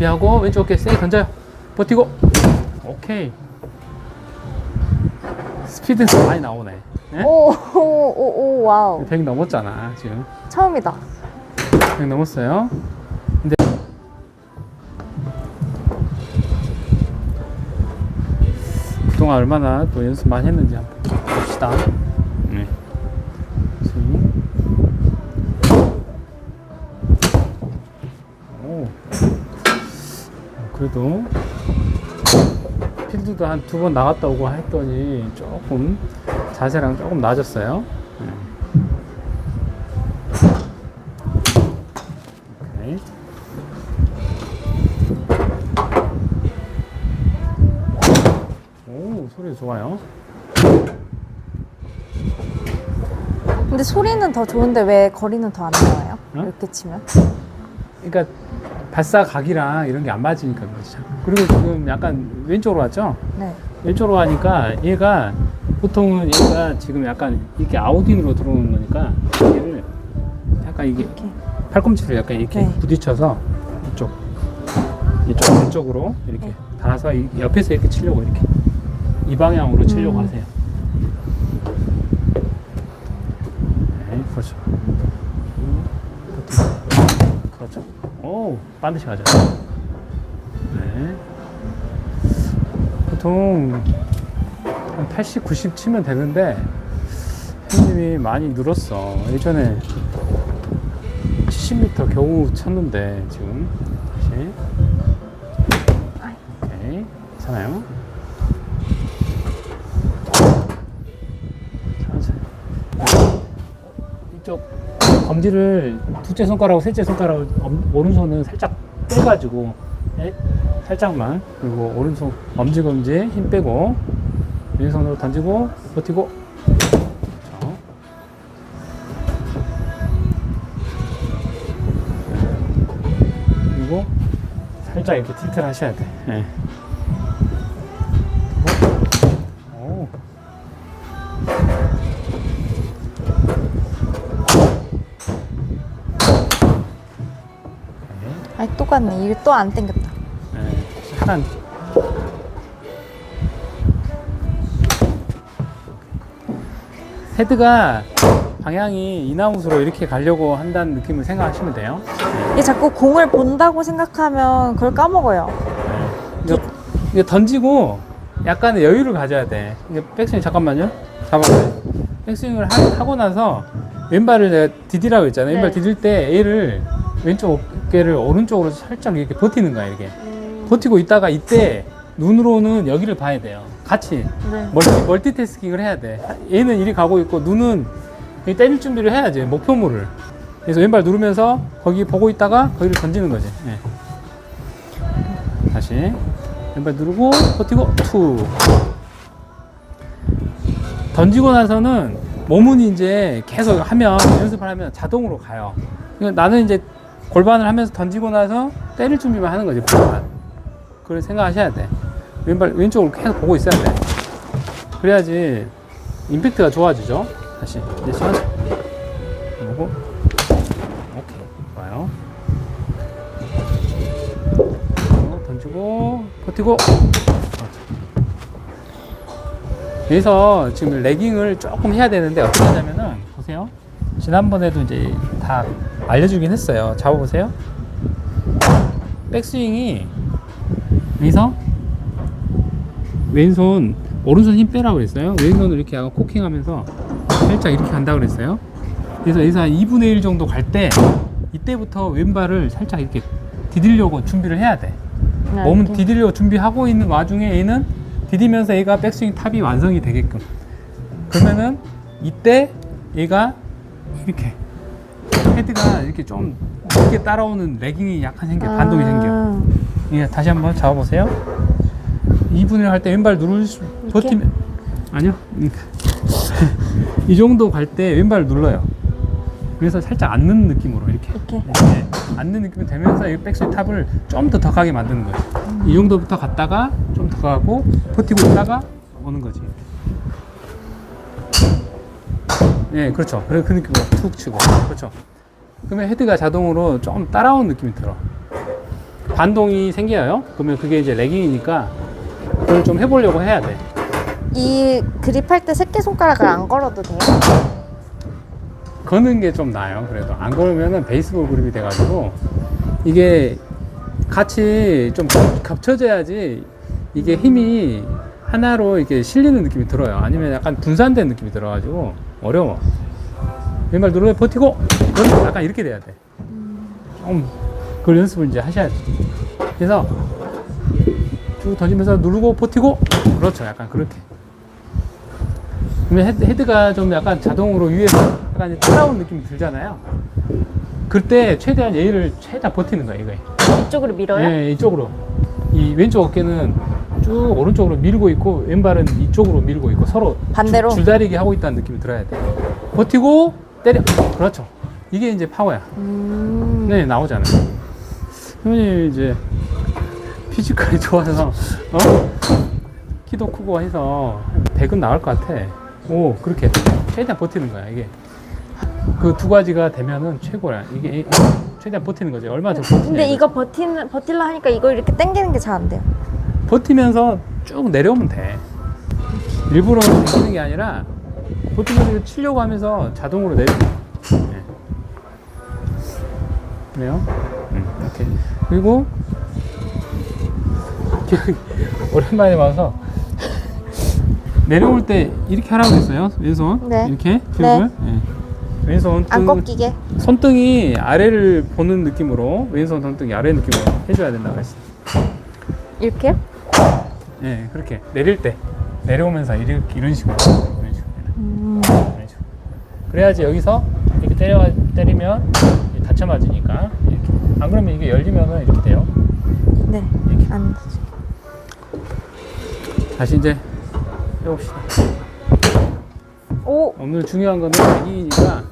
준비하고 왼쪽 어깨 세게 던져요. 버티고. 오케이. 스피드는 많이 나오네. 네? 오, 오, 오, 오, 와우. 100 넘었잖아, 지금. 처음이다. 100 넘었어요. 근데 그동안 얼마나 또 연습 많이 했는지 한번 봅시다. 네. 스윙. 오. 어, 그래도 필드도 한 두 번 나갔다 오고 했더니 조금 자세랑 조금 나아졌어요. 네. 오케이. 오, 소리 좋아요. 근데 소리는 더 좋은데 왜 거리는 더 안 나와요? 어? 이렇게 치면? 그러니까 발사 각이랑 이런 게 안 맞으니까 그렇죠. 그리고 지금 약간 왼쪽으로 왔죠? 네. 왼쪽으로 하니까 얘가 보통은 얘가 지금 약간 이렇게 아웃인으로 들어오는 거니까 얘를 약간 이게 이렇게. 팔꿈치를 약간 이렇게 네. 부딪혀서 이쪽 이쪽 안쪽으로 이렇게 네. 달아서 이- 옆에서 이렇게 치려고 이렇게 이 방향으로 치려고 음. 하세요. 네, 그렇죠. 그렇죠. 오, 반드시 가죠. 네. 보통 한 80, 90 치면 되는데 형님이 많이 늘었어. 예전에 70m 겨우 쳤는데 지금 다시. 오케이 괜찮아요 천천히 이쪽 검지를 둘째 손가락하고 셋째 손가락 오른손은 살짝 빼가지고 예, 살짝만 그리고 오른손 엄지 검지에 힘 빼고 왼손으로 던지고 버티고 자. 그리고 살짝 이렇게 틸트를 하셔야 돼. 예. 똑같네. 이게 또안 땡겼다. 예. 약간 헤드가 방향이 이나무수로 이렇게 가려고 한다는 느낌을 생각하시면 돼요. 이게 자꾸 공을 본다고 생각하면 그걸 까먹어요. 이거, 이거 던지고 약간의 여유를 가져야 돼. 이게 백스윙 잠깐만요. 잡아봐요. 백스윙을 하, 고 나서 왼발을 내가 디디라고 했잖아요. 왼발 네. 디딜 때 얘를 왼쪽 어깨를 오른쪽으로 살짝 이렇게 버티는 거야, 이렇게. 버티고 있다가 이때 눈으로는 여기를 봐야 돼요. 같이 네. 멀티, 멀티태스킹을 해야 돼. 얘는 이리 가고 있고 눈은 여기 때릴 준비를 해야지 목표물을. 그래서 왼발 누르면서 거기 보고 있다가 거기를 던지는 거지. 예. 다시 왼발 누르고 버티고 투. 던지고 나서는 몸은 이제 계속 하면 연습을 하면 자동으로 가요. 그러니까 나는 이제 골반을 하면서 던지고 나서 때릴 준비만 하는 거지. 골반. 그걸 생각하셔야 돼. 왼발 왼쪽으로 계속 보고 있어야 돼. 그래야지 임팩트가 좋아지죠. 다시 이제 천천히 보고 오케이 좋아요. 어, 던지고 버티고 여기서 지금 레깅을 조금 해야 되는데 어떻게 하냐면은 보세요. 지난번에도 이제 다 알려주긴 했어요. 잡아보세요. 백스윙이 여기서 왼손 오른손 힘 빼라고 그랬어요. 왼손을 이렇게 약간 코킹하면서 살짝 이렇게 간다 그랬어요. 그래서 여기서 한 2분의 1 정도 갈 때 이때부터 왼발을 살짝 이렇게 디디려고 준비를 해야 돼. 네, 몸은 이렇게. 디디려고 준비하고 있는 와중에 얘는 디디면서 얘가 백스윙 탑이 완성이 되게끔. 그러면은 이때 얘가 이렇게 헤드가 이렇게 좀 늦게 따라오는 레깅이 약간 생겨 반동이 생겨. 아, 예, 다시 한번 잡아보세요. 2분을 할 때 왼발 누를 수? 버티면 아니요. 그러니까 이 정도 갈 때 왼발 눌러요. 그래서 살짝 앉는 느낌으로 이렇게 이렇게. 이렇게 앉는 느낌이 되면서 이 백스윙 탑을 좀 더 더 가게 만드는 거예요. 이 정도부터 갔다가 좀 더 가고 버티고 있다가 오는 거지. 네, 그렇죠. 그래 그 느낌으로 툭 치고 그렇죠. 그러면 헤드가 자동으로 좀 따라오는 느낌이 들어. 반동이 생겨요. 그러면 그게 이제 레깅이니까 그걸 좀 해보려고 해야 돼. 이 그립할 때 새끼손가락을 안 걸어도 돼요? 거는 게 좀 나아요. 그래도 안 걸으면은 베이스볼 그립이 돼가지고 이게 같이 좀 겹쳐져야지 이게 힘이 하나로 이렇게 실리는 느낌이 들어요. 아니면 약간 분산된 느낌이 들어가지고 어려워. 왼발 누르면 버티고 그럼 약간 이렇게 돼야 돼. 좀 그걸 연습을 이제 하셔야지. 그래서 쭉 던지면서 누르고 버티고 그렇죠. 약간 그렇게. 그러면 헤드, 헤드 가 좀 약간 자동으로 위에서 약간 따라온 느낌이 들잖아요. 그때 최대한 예의를 최대한 버티는 거예요, 이거에. 이쪽으로 밀어요? 예, 이쪽으로. 이 왼쪽 어깨는 쭉 오른쪽으로 밀고 있고 왼발은 이쪽으로 밀고 있고 서로 반대로? 줄, 줄다리기 하고 있다는 느낌이 들어야 돼. 버티고 때려. 그렇죠. 이게 이제 파워야. 음. 네, 나오잖아요. 형님 이제 피지컬이 좋아서 어? 키도 크고 해서 100은 나올 것 같아. 오, 그렇게 최대한 버티는 거야, 이게. 그 두 가지가 되면은 최고야. 이게 최대한 버티는 거지. 얼마나 더 버티냐. 근데. 이거 버티는, 버틸라 하니까 이거 이렇게 당기는 게 잘 안 돼요. 버티면서 쭉 내려오면 돼. 일부러 당기는 게 아니라 버티면서 치려고 하면서 자동으로 내려. 네. 그래요? 음, 이렇게. 그리고 이렇게 오랜만에 와서 내려올 때 이렇게 하라고 했어요. 왼손 네. 이렇게 교육을. 네. 왼손 안 등- 꺾이게. 손등이 아래를 보는 느낌으로 왼손 손등이 아래 느낌으로 해줘야 된다고 했어. 이렇게요? 예, 그렇게 내릴 때 내려오면서 이렇게 이런 식으로 식으로. 그래야지 여기서 이렇게 때려 때리면 다쳐 맞으니까 이렇게 안 그러면 이게 열리면은 이렇게 돼요. 네. 이렇게 안 되지. 다시 이제 해봅시다. 오! 오늘 중요한 거는 애기니까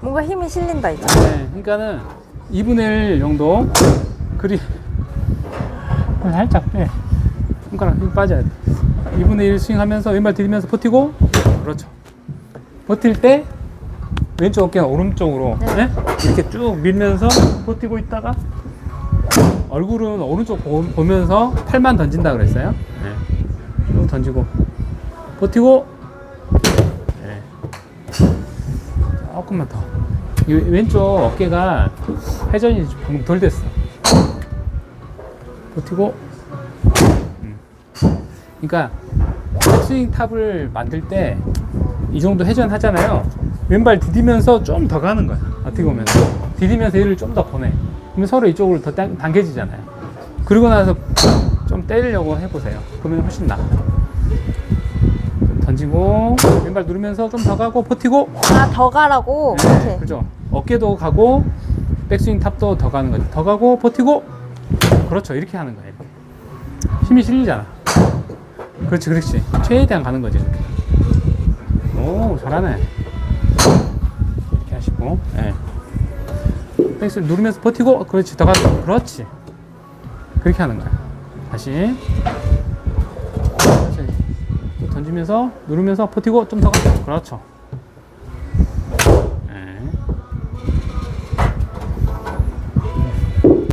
뭔가 힘이 실린다, 이제. 네, 그러니까는 2분의 1 정도 그리 살짝 빼 손가락 힘 빠져야 돼 2분의 1 스윙 하면서 왼발 들이면서 버티고 그렇죠 버틸 때 왼쪽 어깨가 오른쪽으로 네. 네? 이렇게 쭉 밀면서 버티고 있다가 얼굴은 오른쪽 보, 보면서 팔만 던진다 그랬어요 네. 쭉 던지고 버티고 네. 조금만 더. 이 왼쪽 어깨가 회전이 방금 덜 됐어. 버티고. 음. 그러니까 백스윙 탑을 만들 때 이 정도 회전 하잖아요. 왼발 디디면서 좀 더 가는 거야. 어떻게 보면 디디면서 얘를 좀 더 보내. 그러면 서로 이쪽으로 더 당, 당겨지잖아요. 그러고 나서 좀 때리려고 해보세요. 그러면 훨씬 나아. 좀 던지고 왼발 누르면서 좀 더 가고 버티고 아, 더 가라고? 네, 이렇게. 그죠. 어깨도 가고 백스윙 탑도 더 가는 거지. 더 가고 버티고 그렇죠. 이렇게 하는 거예요. 이렇게. 힘이 실리잖아. 그렇지, 그렇지. 최대한 가는 거지. 이렇게. 오, 잘하네. 이렇게 하시고, 예. 백스윙 누르면서 버티고, 그렇지. 더 가고, 그렇지. 그렇게 하는 거야. 다시. 던지면서 누르면서 버티고 좀 더 가. 그렇죠. 네.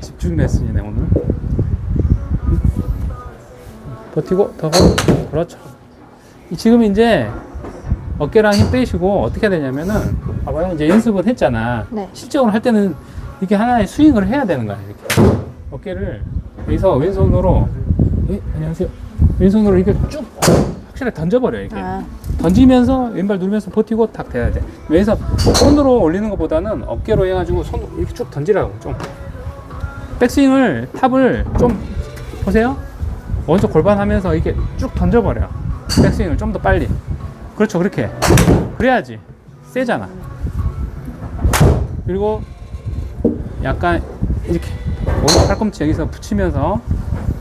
집중 레슨이네 오늘. 버티고 더 가고 그렇죠. 이 지금 이제 어깨랑 힘 빼시고 어떻게 해야 되냐면은 봐봐요 이제 연습은 했잖아. 네. 실적으로 할 때는 이렇게 하나의 스윙을 해야 되는 거야 이렇게 어깨를 여기서 왼손으로 예, 안녕하세요 왼손으로 이렇게 쭉 확실하게 던져버려 이렇게. 아, 던지면서 왼발 누르면서 버티고 탁 돼야 돼. 그래서 손으로 올리는 것보다는 어깨로 해가지고 손 이렇게 쭉 던지라고 좀. 백스윙을 탑을 좀 보세요. 오른쪽 골반 하면서 이렇게 쭉 던져버려. 백스윙을 좀 더 빨리. 그렇죠, 그렇게. 그래야지 세잖아. 그리고 약간 이렇게 오른쪽 팔꿈치 여기서 붙이면서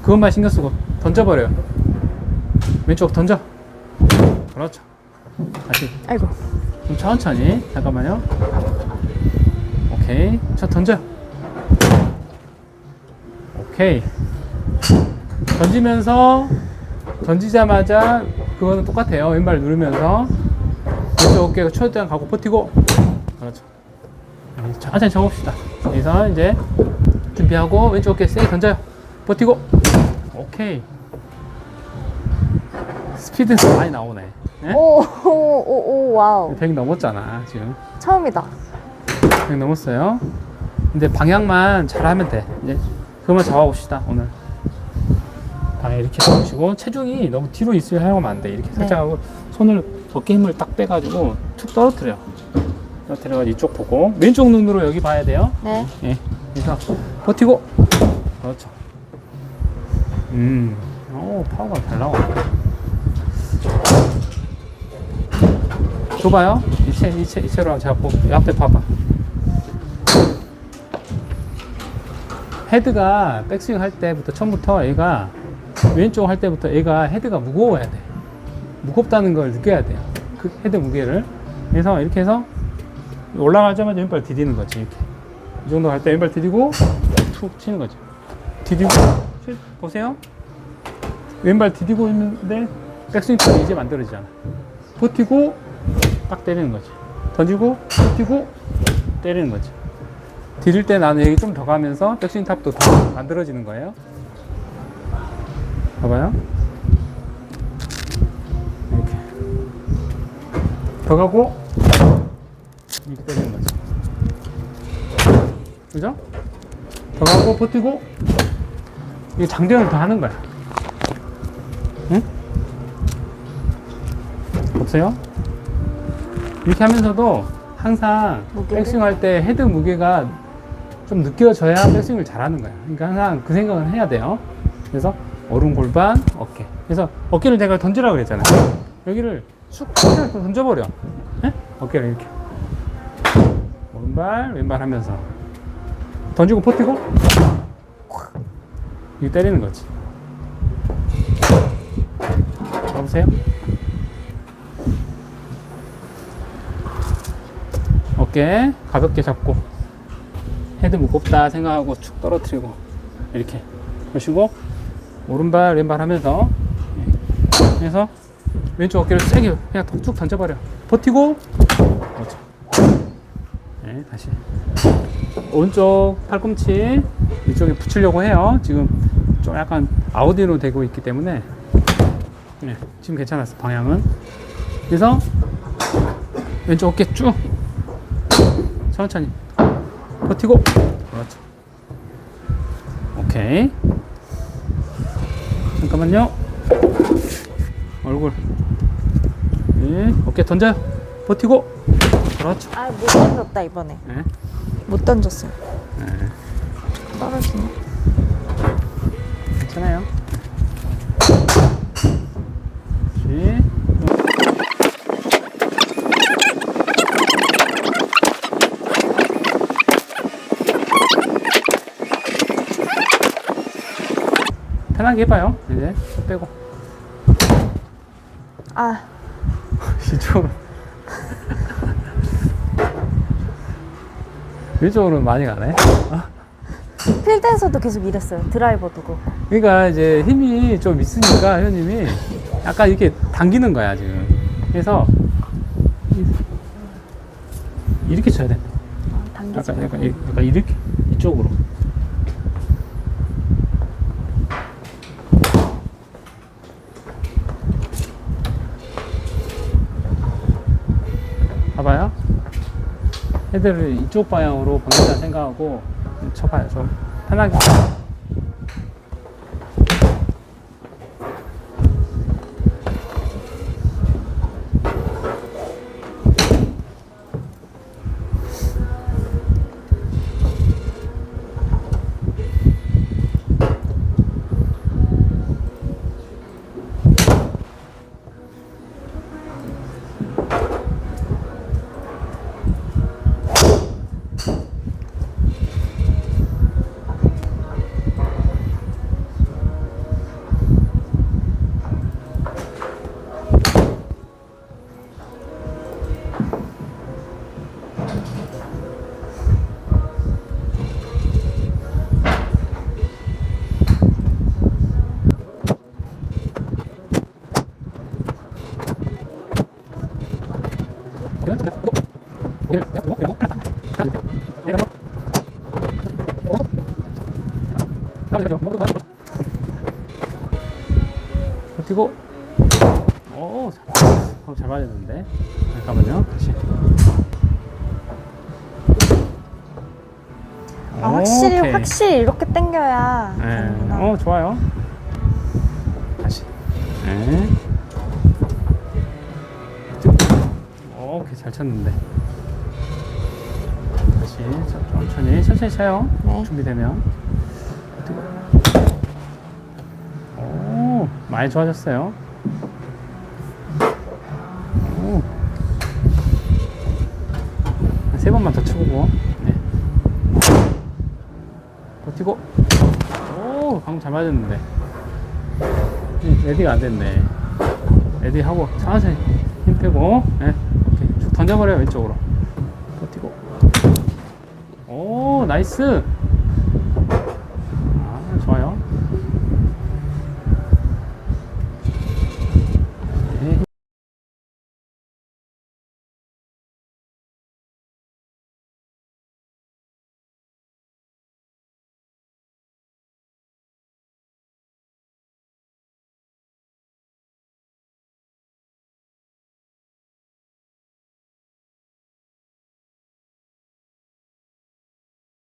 그것만 신경 쓰고 던져버려요. 왼쪽 던져. 그렇죠. 다시 아이고. 좀 천천히. 잠깐만요. 오케이. 저 던져. 오케이. 던지면서 던지자마자 그거는 똑같아요. 왼발 누르면서 왼쪽 어깨가 최대한 가고 버티고. 그렇죠. 천천히 접읍시다. 여기서 이제 준비하고 왼쪽 어깨 세게 던져요. 버티고 오케이 스피드는 많이 나오네 네? 오, 오, 오, 오, 와우. 100 넘었잖아 지금 처음이다. 100 넘었어요 근데 방향만 잘하면 돼 이제 그것만 잡아봅시다 오늘 이렇게 잡으시고 체중이 너무 뒤로 있으려 하면 안 돼 이렇게 살짝 네. 하고 손을 어깨 힘을 딱 빼가지고 툭 떨어뜨려 떨어뜨려가지고 이쪽 보고 왼쪽 눈으로 여기 봐야 돼요 네. 예. 그래서 버티고 그렇죠. 음, 오 파워가 잘 나와. 줘봐요. 이체 이체 이체로 잡고 앞에 봐봐. 헤드가 백스윙 할 때부터 처음부터 얘가 왼쪽 할 때부터 얘가 헤드가 무거워야 돼. 무겁다는 걸 느껴야 돼요. 그 헤드 무게를. 그래서 이렇게 해서 올라가자마자 왼발 디디는 거지 이렇게. 이 정도 갈 때 왼발 디디고 툭 치는 거죠. 디디고 실- 보세요. 왼발 디디고 있는데 백스윙 턴이 이제 만들어지잖아. 버티고 딱 때리는 거지. 던지고 버티고 때리는 거지. 디딜 때 나는 여기 좀 더 가면서 백스윙 탑도 더 만들어지는 거예요. 봐봐요. 이렇게 더 가고 이렇게 때리는 거지. 그죠? 더 가고 버티고 이 장대를 더 하는 거야. 응? 없어요? 이렇게 하면서도 항상? 백스윙 할 때 헤드 무게가 좀 느껴져야 백스윙을 잘하는 거야. 그러니까 항상 그 생각을 해야 돼요. 그래서 오른 골반, 어깨. 그래서 어깨를 내가 던지라고 그랬잖아요. 여기를 쑥 던져버려. 예? 어깨를 이렇게. 오른발, 왼발 하면서. 던지고 버티고 이거 때리는 거지. 여보세요? 어깨 가볍게 잡고 헤드 무겁다 생각하고 축 떨어뜨리고 이렇게 보시고 오른발 왼발 하면서 그래서 왼쪽 어깨를 세게 그냥 쭉 던져버려 버티고 그렇죠. 네, 다시 오른쪽 팔꿈치 이쪽에 붙이려고 해요. 지금 좀 약간 아우디로 되고 있기 때문에 네, 지금 괜찮았어 방향은. 그래서 왼쪽 어깨 쭉 천천히 버티고 그렇죠. 오케이. 잠깐만요. 얼굴. 네, 어깨 던져요. 버티고 그렇죠. 아, 못 던졌다, 이번에. 네. 못 던졌어요. 네. 떨어지네. 괜찮아요. 그렇지. 편하게 해봐요. 이제 손 빼고 아, 이쪽으로 이쪽으로 많이 가네. 필드에서도 계속 이랬어요. 드라이버도 그렇고. 그러니까 이제 힘이 좀 있으니까 회원님이 약간 이렇게 당기는 거야 지금. 그래서 이렇게 쳐야 돼. 아, 당기지 약간. 약간, 이- 약간 이렇게 이쪽으로. 헤드를 이쪽 방향으로 보낸다 생각하고 쳐봐요. 좀 편하게. 버티고 오, 어, 어, 잘, 어, 잘 봐야 되는데 잠깐만요. 다시. 아, 확실히 오케이. 확실히 이렇게 당겨야 네. 어 좋아요. 다시. 네. 오, 오케이. 잘 쳤는데. 다시. 천천히 천천히 쳐요. 네. 준비되면. 많이 좋아졌어요. 오. 한세 번만 더 쳐보고. 네. 버티고. 오, 방금 잘 맞았는데. 음, 레디가 안 됐네. 레디 하고 천천히 힘 빼고, 네. 쭉 던져버려요, 왼쪽으로. 버티고. 오, 나이스.